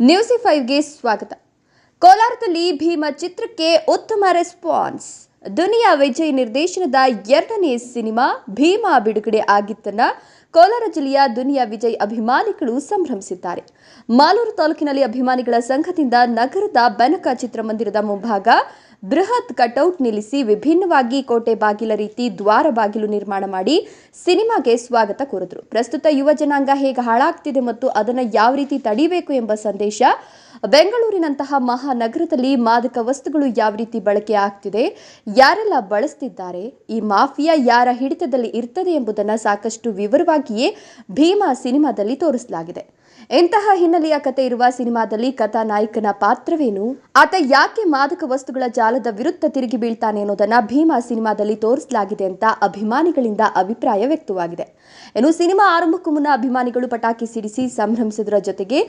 News ಫೈವ್ಗೆ ಸ್ವಾಗತ. ಕೋಲಾರದಲ್ಲಿ ಭೀಮ ಚಿತ್ರಕ್ಕೆ ಉತ್ತಮ ರೆಸ್ಪಾನ್ಸ್ ದುನಿಯಾ ವಿಜಯ್ ನಿರ್ದೇಶನದ ಎರಡನೇ ಸಿನಿಮಾ ಭೀಮಾ ಬಿಡುಗಡೆ ಆಗಿತ್ತನ್ನ ಕೋಲಾರ ಜಿಲ್ಲೆಯ ದುನಿಯಾ ವಿಜಯ್ ಅಭಿಮಾನಿಗಳು ಸಂಭ್ರಮಿಸಿದ್ದಾರೆ. ಮಾಲೂರು ತಾಲೂಕಿನಲ್ಲಿ ಅಭಿಮಾನಿಗಳ ಸಂಘದಿಂದ ನಗರದ ಬೆನಕ ಚಿತ್ರಮಂದಿರದ ಮುಂಭಾಗ ಬೃಹತ್ ಕಟೌಟ್ ನಿಲ್ಲಿಸಿ ವಿಭಿನ್ನವಾಗಿ ಕೋಟೆ ಬಾಗಿಲ ರೀತಿ ದ್ವಾರ ಬಾಗಿಲು ನಿರ್ಮಾಣ ಮಾಡಿ ಸಿನಿಮಾಗೆ ಸ್ವಾಗತ ಕೋರಿದ್ರು. ಪ್ರಸ್ತುತ ಯುವ ಜನಾಂಗ ಹೇಗೆ ಹಾಳಾಗ್ತಿದೆ ಮತ್ತು ಅದನ್ನು ಯಾವ ರೀತಿ ತಡೀಬೇಕು ಎಂಬ ಸಂದೇಶ ಬೆಂಗಳೂರಿನಂತಹ ಮಹಾನಗರದಲ್ಲಿ ಮಾದಕ ವಸ್ತುಗಳು ಯಾವ ರೀತಿ ಬಳಕೆ ಆಗ್ತಿದೆ, ಯಾರೆಲ್ಲ ಬಳಸ್ತಿದ್ದಾರೆ, ಈ ಮಾಫಿಯಾ ಯಾರ ಹಿಡಿತದಲ್ಲಿ ಇರ್ತದೆ ಎಂಬುದನ್ನು ಸಾಕಷ್ಟು ವಿವರವಾಗಿಯೇ ಭೀಮಾ ಸಿನಿಮಾದಲ್ಲಿ ತೋರಿಸಲಾಗಿದೆ. ಇಂತಹ ಹಿನ್ನೆಲೆಯ ಕತೆ ಇರುವ ಸಿನಿಮಾದಲ್ಲಿ ಕಥಾ ನಾಯಕನ ಪಾತ್ರವೇನು? ಆತ ಯಾಕೆ ಮಾದಕ ವಸ್ತುಗಳ ಜಾಲದ ವಿರುದ್ಧ ತಿರುಗಿ ಬೀಳ್ತಾನೆ ಅನ್ನೋದನ್ನ ಭೀಮಾ ಸಿನಿಮಾದಲ್ಲಿ ತೋರಿಸಲಾಗಿದೆ ಅಂತ ಅಭಿಮಾನಿಗಳಿಂದ ಅಭಿಪ್ರಾಯ ವ್ಯಕ್ತವಾಗಿದೆ. ಇನ್ನು ಸಿನಿಮಾ ಆರಂಭಕ್ಕೂ ಮುನ್ನ ಅಭಿಮಾನಿಗಳು ಪಟಾಕಿ ಸಿಡಿಸಿ ಸಂಭ್ರಮಿಸಿದರ ಜೊತೆಗೆ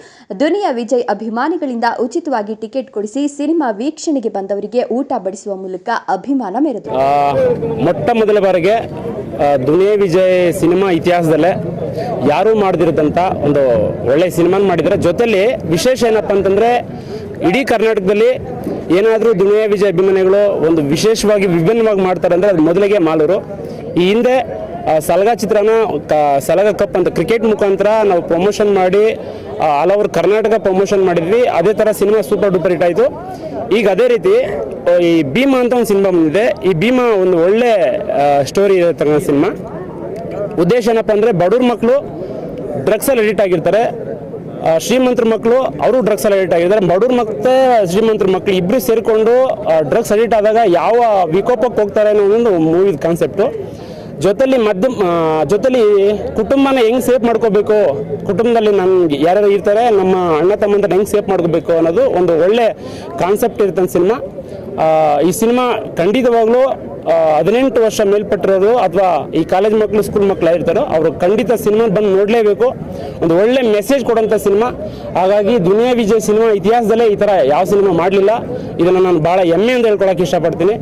ದುನಿಯಾ ವಿಜಯ್ ಅಭಿಮಾನಿಗಳಿಂದ ಉಚಿತವಾಗಿ ಟಿಕೆಟ್ ಕೊಡಿಸಿ ಸಿನಿಮಾ ವೀಕ್ಷಣೆಗೆ ಬಂದವರಿಗೆ ಊಟ ಬಡಿಸುವ ಮೂಲಕ ಅಭಿಮಾನ ಮೆರೆದರು. ಮೊಟ್ಟ ಮೊದಲ ಬಾರಿಗೆ ದುನಿಯಾ ವಿಜಯ್ ಸಿನಿಮಾ ಇತಿಹಾಸದಲ್ಲೇ ಯಾರೂ ಮಾಡಿದಿರದಂತ ಒಂದು ಒಳ್ಳೆ ಸಿನಿಮಾನ ಮಾಡಿದ್ದಾರೆ ಜೊತೆಲಿ ವಿಶೇಷ ಏನಪ್ಪ ಅಂತಂದರೆ ಇಡೀ ಕರ್ನಾಟಕದಲ್ಲಿ ಏನಾದರೂ ದುನಿಯಾ ವಿಜಯ ಅಭಿಮಾನಿಗಳು ಒಂದು ವಿಶೇಷವಾಗಿ ವಿಭಿನ್ನವಾಗಿ ಮಾಡ್ತಾರೆ ಅಂದರೆ ಅದು ಮೊದಲಿಗೆ ಮಾಲೂರು. ಈ ಹಿಂದೆ ಸಲಗ ಚಿತ್ರನ ಸಲಗ ಕಪ್ ಅಂತ ಕ್ರಿಕೆಟ್ ಮುಖಾಂತರ ನಾವು ಪ್ರಮೋಷನ್ ಮಾಡಿ ಆಲ್ ಓವರ್ ಕರ್ನಾಟಕ ಪ್ರಮೋಷನ್ ಮಾಡಿದ್ವಿ. ಅದೇ ಥರ ಸಿನಿಮಾ ಸೂಪರ್ ಡೂಪರ್ ಹಿಟ್ ಆಯಿತು. ಈಗ ಅದೇ ರೀತಿ, ಈ ಭೀಮಾ ಅಂತ ಒಂದು ಸಿನಿಮಾ ಬಂದಿದೆ. ಈ ಭೀಮಾ ಒಂದು ಒಳ್ಳೆ ಸ್ಟೋರಿ ಇರತಕ್ಕಂಥ ಸಿನಿಮಾ. ಉದ್ದೇಶ ಏನಪ್ಪ ಅಂದರೆ ಬಡವ್ರ ಮಕ್ಕಳು ಡ್ರಗ್ಸಲ್ಲಿ ಎಡಿಟ್ ಆಗಿರ್ತಾರೆ. ಶ್ರೀಮಂತರ ಮಕ್ಕಳು ಅವರು ಡ್ರಗ್ಸಲ್ಲಿ ಅಡಿಕ್ಟ್ ಆಗಿರ್ತಾರೆ ಬಡವ್ರ ಮತ್ತೆ ಶ್ರೀಮಂತರ ಮಕ್ಕಳು ಇಬ್ಬರು ಸೇರಿಕೊಂಡು ಡ್ರಗ್ಸ್ ಅಡಿಕ್ಟ್ ಆದಾಗ ಯಾವ ವಿಕೋಪಕ್ಕೆ ಹೋಗ್ತಾರೆ ಅನ್ನೋ ಒಂದು ಮೂವಿ ಕಾನ್ಸೆಪ್ಟು ಜೊತೆಲಿ ಮಧ್ಯ ಜೊತೆಲಿ ಕುಟುಂಬನ ಹೆಂಗ್ ಸೇಫ್ ಮಾಡ್ಕೋಬೇಕು? ಕುಟುಂಬದಲ್ಲಿ ನಮ್ಗೆ ಯಾರ್ಯಾರು ಇರ್ತಾರೆ, ನಮ್ಮ ಅಣ್ಣ ತಮ್ಮಂದ್ರೆ ಹೆಂಗ್ ಸೇಫ್ ಮಾಡ್ಕೋಬೇಕು ಅನ್ನೋದು ಒಂದು ಒಳ್ಳೆ ಕಾನ್ಸೆಪ್ಟ್ ಇರುತ್ತೆ ಸಿನಿಮಾ. ಈ ಸಿನಿಮಾ ಖಂಡಿತವಾಗ್ಲೂ ಹದಿನೆಂಟು ವರ್ಷ ಮೇಲ್ಪಟ್ಟಿರೋರು ಅಥವಾ ಈ ಕಾಲೇಜ್ ಮಕ್ಕಳು ಸ್ಕೂಲ್ ಮಕ್ಕಳು ಇರ್ತಾರೋ ಅವರು ಖಂಡಿತ ಸಿನಿಮಾ ಬಂದು ನೋಡಲೇಬೇಕು. ಒಂದು ಒಳ್ಳೆ ಮೆಸೇಜ್ ಕೊಡೋಂಥ ಸಿನಿಮಾ. ಹಾಗಾಗಿ ದುನಿಯಾ ವಿಜಯ್ ಸಿನಿಮಾ ಇತಿಹಾಸದಲ್ಲೇ ಈ ಥರ ಯಾವ ಸಿನಿಮಾ ಮಾಡಲಿಲ್ಲ. ಇದನ್ನು ನಾನು ಭಾಳ ಅಂತ ಹೇಳ್ಕೊಳಕ್ಕೆ ಇಷ್ಟಪಡ್ತೀನಿ.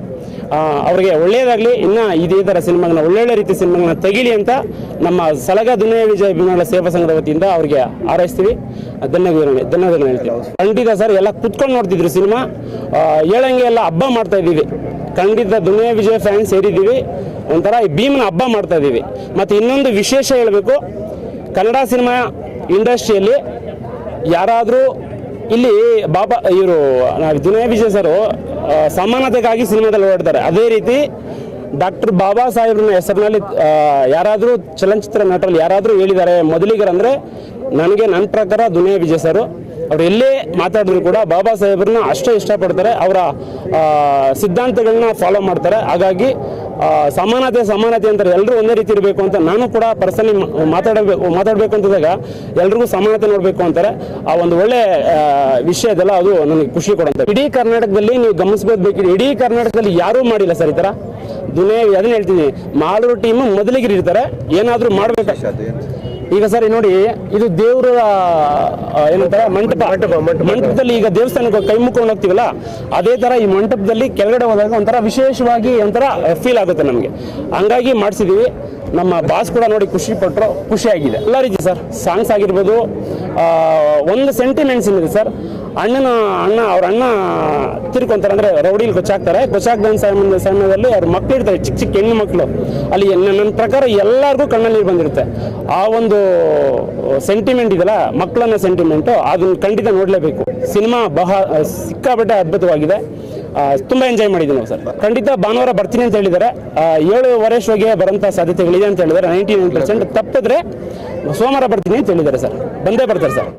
ಅವರಿಗೆ ಒಳ್ಳೆಯದಾಗಲಿ, ಇನ್ನು ಇದೇ ಥರ ಸಿನಿಮಾಗಳನ್ನ, ಒಳ್ಳೊಳ್ಳೆ ರೀತಿ ಸಿನಿಮಾಗಳನ್ನ ತೆಗಿಲಿ ಅಂತ ನಮ್ಮ ಸಲಗ ದುನಿಯಾ ವಿಜಯ ಅಭಿಮಾನಿಗಳ ಸೇವಾ ಸಂಘದ ವತಿಯಿಂದ ಅವ್ರಿಗೆ ಹಾರೈಸ್ತೀವಿ. ಧನ್ಯವಾದಗಳು ಧನ್ಯವಾದಗಳು ಹೇಳ್ತೀವಿ ಖಂಡಿತ ಸರ್, ಎಲ್ಲ ಕುತ್ಕೊಂಡು ನೋಡ್ತಿದ್ರು ಸಿನಿಮಾ. ಹೇಳಂಗೆ ಎಲ್ಲ ಹಬ್ಬ ಮಾಡ್ತಾ ಇದ್ದೀವಿ. ಖಂಡಿತ ದುನಿಯಾ ವಿಜಯ ಫ್ಯಾನ್ ಸೇರಿದ್ದೀವಿ. ಒಂಥರ ಈ ಭೀಮನ ಹಬ್ಬ ಮಾಡ್ತಾ ಇದ್ದೀವಿ ಮತ್ತು ಇನ್ನೊಂದು ವಿಶೇಷ ಹೇಳಬೇಕು. ಕನ್ನಡ ಸಿನಿಮಾ ಇಂಡಸ್ಟ್ರಿಯಲ್ಲಿ ಯಾರಾದರೂ ಇಲ್ಲಿ ಬಾಬಾ, ಇವರು ದುನಿಯಾ ವಿಜಯ್ ಸರು ಸಮಾನತೆಗಾಗಿ ಸಿನಿಮಾದಲ್ಲಿ ಓಡಾಡ್ತಾರೆ. ಅದೇ ರೀತಿ ಡಾಕ್ಟರ್ ಬಾಬಾ ಸಾಹೇಬ್ರನ್ನ ಹೆಸರಿನಲ್ಲಿ ಯಾರಾದರೂ ಚಲನಚಿತ್ರ ನಟರಲ್ಲಿ ಯಾರಾದರೂ ಹೇಳಿದ್ದಾರೆ ಮೊದಲಿಗರಂದರೆ ನನಗೆ ನನ್ನ ಪ್ರಕಾರ ದುನಿಯಾ ವಿಜಯ್ ಸರು ಅವ್ರು ಎಲ್ಲೇ ಮಾತಾಡಿದ್ರು ಕೂಡ ಬಾಬಾ ಸಾಹೇಬ್ರನ್ನ ಅಷ್ಟೇ ಇಷ್ಟಪಡ್ತಾರೆ. ಅವರ ಸಿದ್ಧಾಂತಗಳನ್ನ ಫಾಲೋ ಮಾಡ್ತಾರೆ. ಹಾಗಾಗಿ ಸಮಾನತೆ ಸಮಾನತೆ ಅಂತಾರೆ ಎಲ್ಲರೂ ಒಂದೇ ರೀತಿ ಇರಬೇಕು ಅಂತ ನಾನು ಕೂಡ ಪರ್ಸನಲಿ ಮಾತಾಡಬೇಕು ಮಾತಾಡಬೇಕು ಅಂತಂದಾಗ ಎಲ್ರಿಗೂ ಸಮಾನತೆ ನೋಡಬೇಕು ಅಂತಾರೆ. ಆ ಒಂದು ಒಳ್ಳೆ ವಿಷಯದೆಲ್ಲ ಅದು ನನಗೆ ಖುಷಿ ಕೊಡುತ್ತೆ. ಇಡೀ ಕರ್ನಾಟಕದಲ್ಲಿ ನೀವು ಗಮನಿಸಬೇಕು ಇಡೀ ಕರ್ನಾಟಕದಲ್ಲಿ ಯಾರೂ ಮಾಡಿಲ್ಲ ಸರ್ ಈ ಥರ. ದುನಿಯಾ ಅದನ್ನ ಹೇಳ್ತೀನಿ. ಮಾಲೂರು ಟೀಮ್ ಮೊದಲಿಗೆ ಇರ್ತಾರೆ. ಏನಾದರೂ ಮಾಡ್ಬೇಕು? ಈಗ ಸರ್ ನೋಡಿ ಇದು ದೇವರ ಏನಂತಾರೆ ಮಂಟಪ. ಮಂಟಪದಲ್ಲಿ ಈಗ ದೇವಸ್ಥಾನಕ್ಕೆ ಕೈ ಮುಕ್ಕೊಂಡು ಹೋಗ್ತೀವಲ್ಲ ಅದೇ ತರ ಈ ಮಂಟಪದಲ್ಲಿ ಕೆಳಗಡೆ ಹೋದಾಗ ಒಂಥರ ವಿಶೇಷವಾಗಿ ಒಂಥರ ಫೀಲ್ ಆಗುತ್ತೆ ನಮಗೆ. ಹಂಗಾಗಿ ಮಾಡಿಸಿದೀವಿ. ನಮ್ಮ ಬಾಸ್ ಕೂಡ ನೋಡಿ ಖುಷಿ ಪಟ್ಟರು ಖುಷಿಯಾಗಿದೆ. ಎಲ್ಲ ರೀತಿ ಸರ್. ಸಾಂಗ್ಸ್ ಆಗಿರ್ಬೋದು ಆ, ಒಂದು ಸೆಂಟಿಮೆಂಟ್ಸ್ ಇದೆ ಸರ್. ಅಣ್ಣನ ಅಣ್ಣ, ಅವ್ರ ಅಣ್ಣ ತಿರ್ಕೊಂತಾರೆ ಅಂದ್ರೆ ರೌಡಿಲಿ ಕೊಚ್ಚಾಕ್ತಾರೆ ಕೊಚ್ಚಾಕ್ದಂತ ಸಮಯ ಸಮಯದಲ್ಲಿ ಅವ್ರ ಮಕ್ಳು ಇರ್ತಾರೆ, ಚಿಕ್ಕ ಚಿಕ್ಕ ಹೆಣ್ಣು ಮಕ್ಕಳು ಅಲ್ಲಿ ನನ್ನ ಪ್ರಕಾರ ಎಲ್ಲರಿಗೂ ಕಣ್ಣಲ್ಲಿ ನೀರು ಬಂದಿರುತ್ತೆ. ಆ ಒಂದು ಸೆಂಟಿಮೆಂಟ್ ಇದೆಯಲ್ಲ ಮಕ್ಕಳನ್ನ ಸೆಂಟಿಮೆಂಟು ಅದನ್ನ ಖಂಡಿತ ನೋಡಲೇಬೇಕು. ಸಿನಿಮಾ ಬಹ ಸಿಕ್ಕಾಪಟ್ಟೆ ಅದ್ಭುತವಾಗಿದೆ. ತುಂಬಾ ಎಂಜಾಯ್ ಮಾಡಿದ್ದೀವಿ ನಾವು ಸರ್. ಖಂಡಿತ ಭಾನುವಾರ ಬರ್ತೀನಿ ಅಂತ ಹೇಳಿದ್ದಾರೆ. ಏಳು ಏಳುವರೆ ಶೋಗೆ ಬರೋಂಥ ಸಾಧ್ಯತೆಗಳಿದೆ ಅಂತ ಹೇಳಿದ್ದಾರೆ. ನೈಂಟಿ ನೈನ್ ಪರ್ಸೆಂಟ್ ತಪ್ಪಿದ್ರೆ ಸೋಮವಾರ ಬರ್ತೀನಿ ಅಂತ ಹೇಳಿದ್ದಾರೆ ಸರ್. ಬಂದೇ ಬರ್ತಾರೆ ಸರ್.